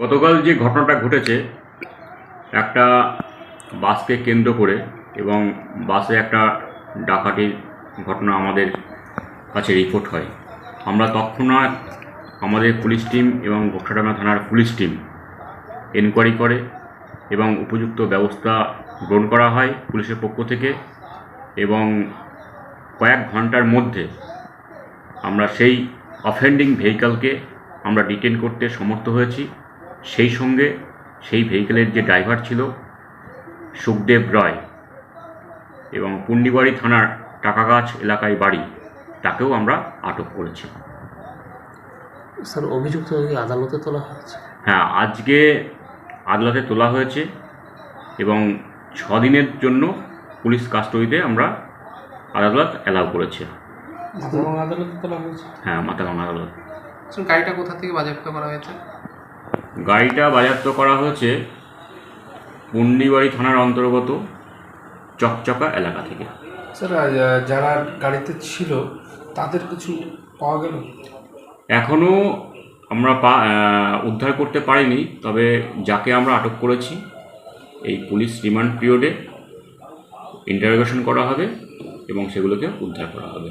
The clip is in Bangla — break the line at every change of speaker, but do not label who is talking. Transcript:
গতকাল যে ঘটনাটা ঘটেছে, একটা বাসকে কেন্দ্র করে এবং বাসে একটা ডাকাতির ঘটনা আমাদের কাছে রিপোর্ট হয়। আমরা তৎক্ষণাৎ আমাদের পুলিশ টিম এবং ঘোকসাডাঙ্গা থানার পুলিশ টিম এনকোয়ারি করে এবং উপযুক্ত ব্যবস্থা গ্রহণ করা হয় পুলিশের পক্ষ থেকে এবং কয়েক ঘণ্টার মধ্যে আমরা সেই অফেন্ডিং ভেহিকালকে আমরা ডিটেন করতে সমর্থ হয়েছি। সেই সঙ্গে সেই ভেহিকেলের যে ড্রাইভার ছিল সুখদেব রয় এবং পুন্ডিবাড়ি থানার টাকাগাছ এলাকায় বাড়ি তাকেও আমরা আটক করেছি
স্যার অভিযুক্ত আদালতে তোলা হয়েছে?
হ্যাঁ আজকে আদালতে তোলা হয়েছে এবং ছ দিনের জন্য পুলিশ কাস্টডিতে আমরা আদালত অ্যালাউ করেছে।
মাথাভাঙা আদালতে তোলা হয়েছে?
হ্যাঁ মাথাভাঙা আদালত।
গাড়িটা কোথা থেকে বাজেয়াপ্ত করা হয়েছে?
গাড়িটা বাজেয়াপ্ত করা হয়েছে পুন্ডিবাড়ি থানার অন্তর্গত চকচকা এলাকা থেকে।
স্যার যারা গাড়িতে ছিল তাদের কিছু পাওয়া গেল?
এখনও আমরা পা উদ্ধার করতে পারিনি তবে যাকে আমরা আটক করেছি এই পুলিশ রিমান্ড পিরিয়ডে ইন্টারোগেশন করা হবে এবং সেগুলোকে উদ্ধার করা হবে।